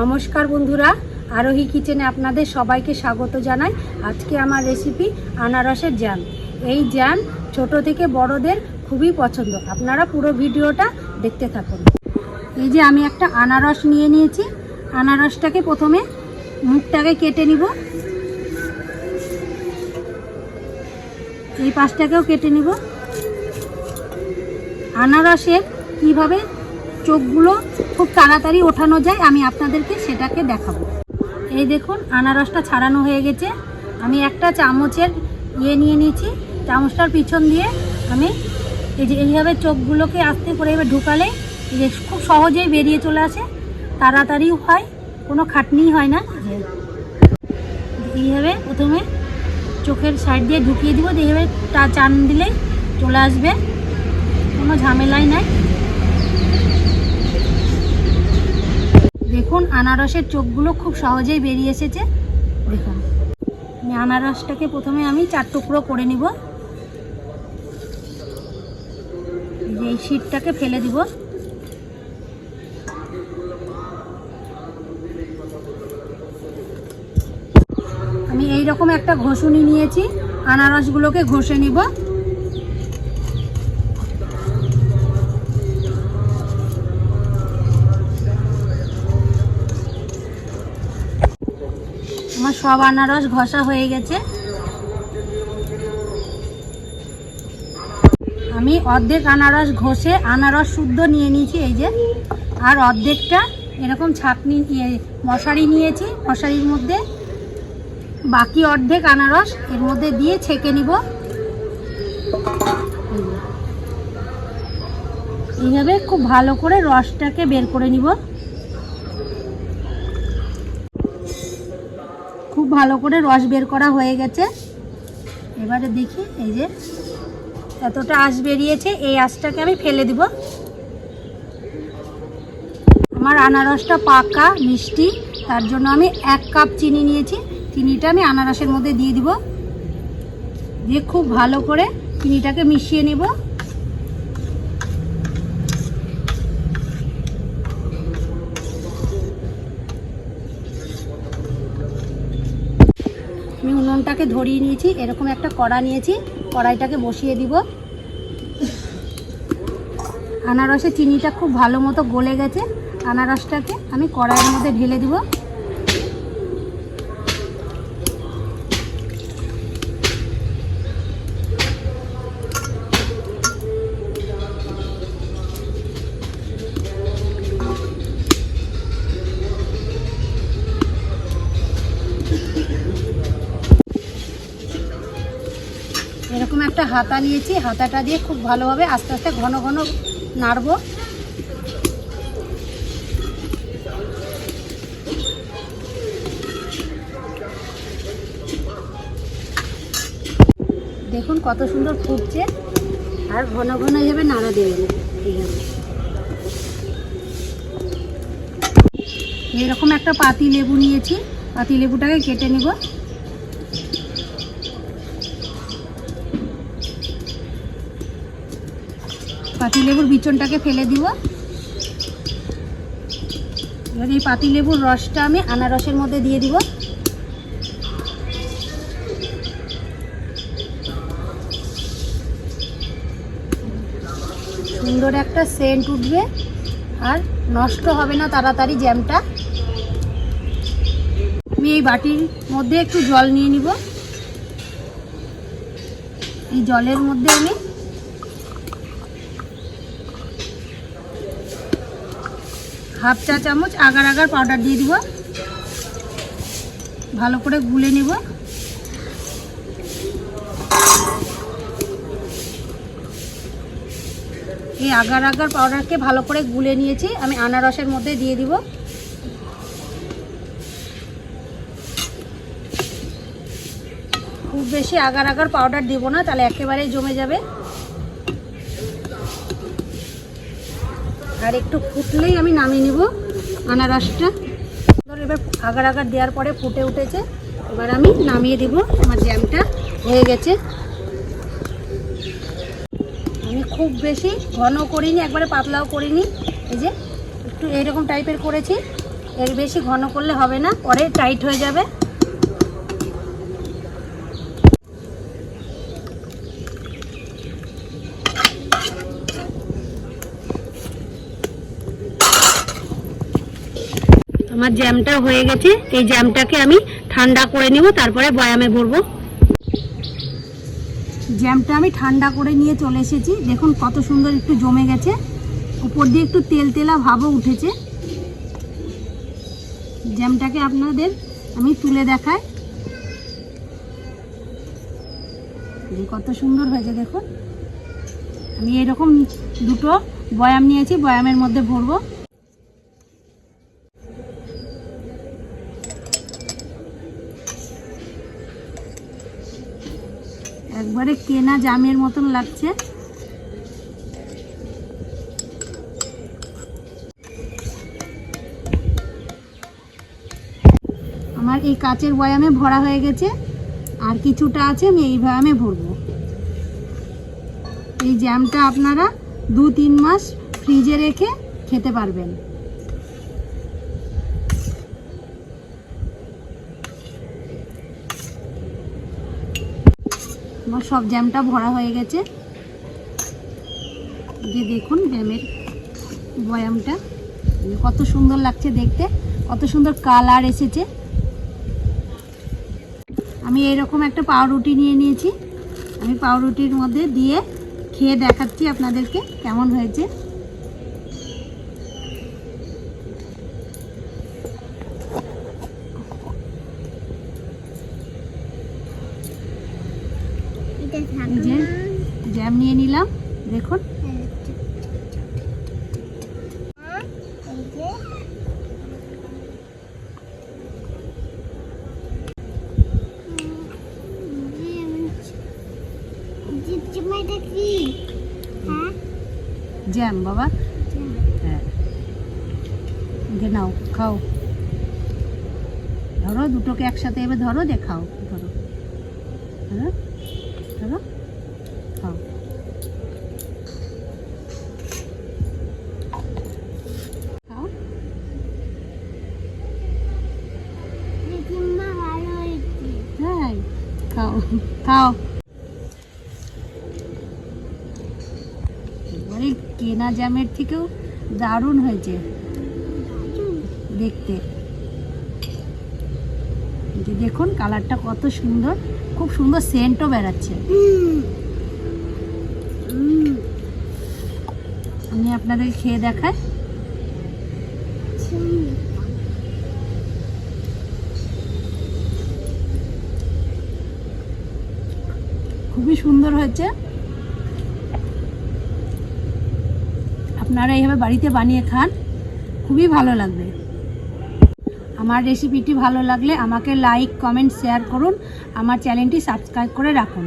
নমস্কার বন্ধুরা, আরোহী কিচেনে আপনাদের সবাইকে স্বাগত জানাই। আজকে আমার রেসিপি আনারসের জ্যাম এই জ্যাম ছোট থেকে বড়দের খুবই পছন্দ। আপনারা পুরো ভিডিওটা দেখতে থাকুন। এই যে আমি একটা আনারস নিয়ে নিয়েছি। আনারসটাকে প্রথমে মুখটাকে কেটে নিব। এই পাশটাকেও কেটে নিব। আনারসের কীভাবে চোখগুলো খুব তাড়াতাড়ি ওঠানো যায়, আমি আপনাদেরকে সেটাকে দেখাবো। এই দেখুন, আনারসটা ছাড়ানো হয়ে গেছে। আমি একটা চামচের ইয়ে নিয়ে নিয়েছি। চামচটার পিছন দিয়ে আমি এই যে এইভাবে চোখগুলোকে আস্তে করে এবার ঢুকালে এই যে খুব সহজেই বেরিয়ে চলে আসে তাড়াতাড়ি হয়, কোনো খাটনিই হয় না। যে এইভাবে প্রথমে চোখের সাইড দিয়ে ঢুকিয়ে দিব, এইভাবে টা চান দিলেই চলে আসবে, কোনো ঝামেলাই নাই। দেখুন, আনারসের চোখগুলো খুব সহজেই বেরিয়ে এসেছে। দেখুন আনারসটাকে প্রথমে আমি চার টুকরো করে নিব। এই শীটটাকে ফেলে দিব। আমি এই রকম একটা ঘষুনি নিয়েছি, আনারসগুলোকে ঘষে নিব আমার সব আনারস ঘষা হয়ে গেছে। আমি অর্ধেক আনারস ঘষে আনারস শুদ্ধ নিয়ে নিয়েছি, এই যে। আর অর্ধেকটা এরকম ছাকনি ইয়ে মশারি নিয়েছি, মশারির মধ্যে। বাকি অর্ধেক আনারস এর মধ্যে দিয়ে ছেঁকে নিব। এইভাবে খুব ভালো করে রসটাকে বের করে নিব। ভালো করে রস বের করা হয়ে গেছে। এবারে দেখি এই যে এতটা আঁশ বেরিয়েছে, এই আঁশটাকে আমি ফেলে দিব। আমার আনারসটা পাকা, মিষ্টি, তার জন্য আমি এক কাপ চিনি নিয়েছি। চিনিটা আমি আনারসের মধ্যে দিয়ে দিব। দিয়ে খুব ভালো করে চিনিটাকে মিশিয়ে নেব। আমি উনুনটাকে ধরিয়ে নিয়েছি, এরকম একটা কড়া নিয়েছি, কড়াইটাকে বসিয়ে দিব। আনারসে চিনিটা খুব ভালো মতো গলে গেছে, আনারসটাকে আমি কড়াইয়ের মধ্যে ঢেলে দিব। হাতা নিয়েছি, হাতাটা দিয়ে খুব ভালোভাবে আস্তে আস্তে ঘন ঘন নাড়বো। দেখুন কত সুন্দর ফুটছে, আর ঘন ঘন এইভাবে নাড়া দেবেন এরকম একটা পাতি লেবু নিয়েছি পাতি লেবুটাকে কেটে নেব। পাতিলেবুর বিচনটাকে ফেলে দিব। এবার এই পাতিলেবুর রসটা আমি আনারসের মধ্যে দিয়ে দিব। সুন্দর একটা সেন্ট উঠবে আর নষ্ট হবে না তাড়াতাড়ি জ্যামটা। আমি এই বাটির মধ্যে একটু জল নিয়ে নিব। এই জলের মধ্যে আমি হাফ চা চামচ আগার আগার পাউডার দিয়ে দিব। ভালো করে গুলে নেব। এই আগার আগার পাউডারকে ভালো করে গুলে নিয়েছি। আমি আনারসের মধ্যে দিয়ে দিব। খুব বেশি আগার আগার পাউডার দিব না, তাহলে একেবারেই জমে যাবে। আর একটু ফুটলেই আমি নামিয়ে নিব আনারসটা। ধর, এবার আগার আগার দেওয়ার পরে ফুটে উঠেছে। এবার আমি নামিয়ে দিব, আমার জ্যামটা হয়ে গেছে। আমি খুব বেশি ঘন করিনি, একবারে পাতলাও করিনি। এই যে, একটু এইরকম টাইপের করেছি। এর বেশি ঘন করলে হবে না, পরে টাইট হয়ে যাবে। আমার জ্যামটা হয়ে গেছে, এই জ্যামটাকে আমি ঠান্ডা করে নিব, তারপরে বয়ামে ভরবো। জ্যামটা আমি ঠান্ডা করে নিয়ে চলে এসেছি। দেখুন কত সুন্দর একটু জমে গেছে। উপর দিয়ে একটু তেল তেলা ভাবও উঠেছে। জ্যামটাকে আপনাদের আমি তুলে দেখাই। কত সুন্দর হয়েছে, দেখুন। আমি এরকম দুটো বয়াম নিয়েছি, বয়ামের মধ্যে ভরবো। একবারে কেনা জামের মতন লাগছে। আমার এই কাচের বয়ামে ভরা হয়ে গেছে। আর কিছুটা আছে, আমি এই বয়ামে ভরবো। এই জ্যামটা আপনারা দু তিন মাস ফ্রিজে রেখে খেতে পারবেন। আমার সব জ্যামটা ভরা হয়ে গেছে। যে দেখুন জ্যামের বয়ামটা। কত সুন্দর লাগছে দেখতে, কত সুন্দর কালার এসেছে। আমি এরকম একটা পাউরুটি নিয়ে নিয়েছি। আমি পাউরুটির মধ্যে দিয়ে খেয়ে দেখাচ্ছি আপনাদেরকে কেমন হয়েছে। জ্যাম নিয়ে নিলাম, দেখুন। হ্যাঁ জ্যাম বাবা। হ্যাঁ। নাও, খাও। ধরো দুটোকে একসাথে, এবার ধরো, দেখাও। ধরো। ধরো জিপজিমা ভালো হয়েছে হ্যাঁ খাও। খাও। কেনা জামের থেকেও দারুণ হয়েছে। দেখতে। যে দেখুন কালারটা কত সুন্দর। খুব সুন্দর সেন্টও বেরাচ্ছে আমি আপনাদের খেয়ে দেখাই। খুবই সুন্দর হয়েছে। আপনারা এইভাবে বাড়িতে বানিয়ে খান, খুবই ভালো লাগবে। আমার রেসিপিটি ভালো লাগলে আমাকে লাইক কমেন্ট শেয়ার করুন। আমার চ্যানেলটি সাবস্ক্রাইব করে রাখুন।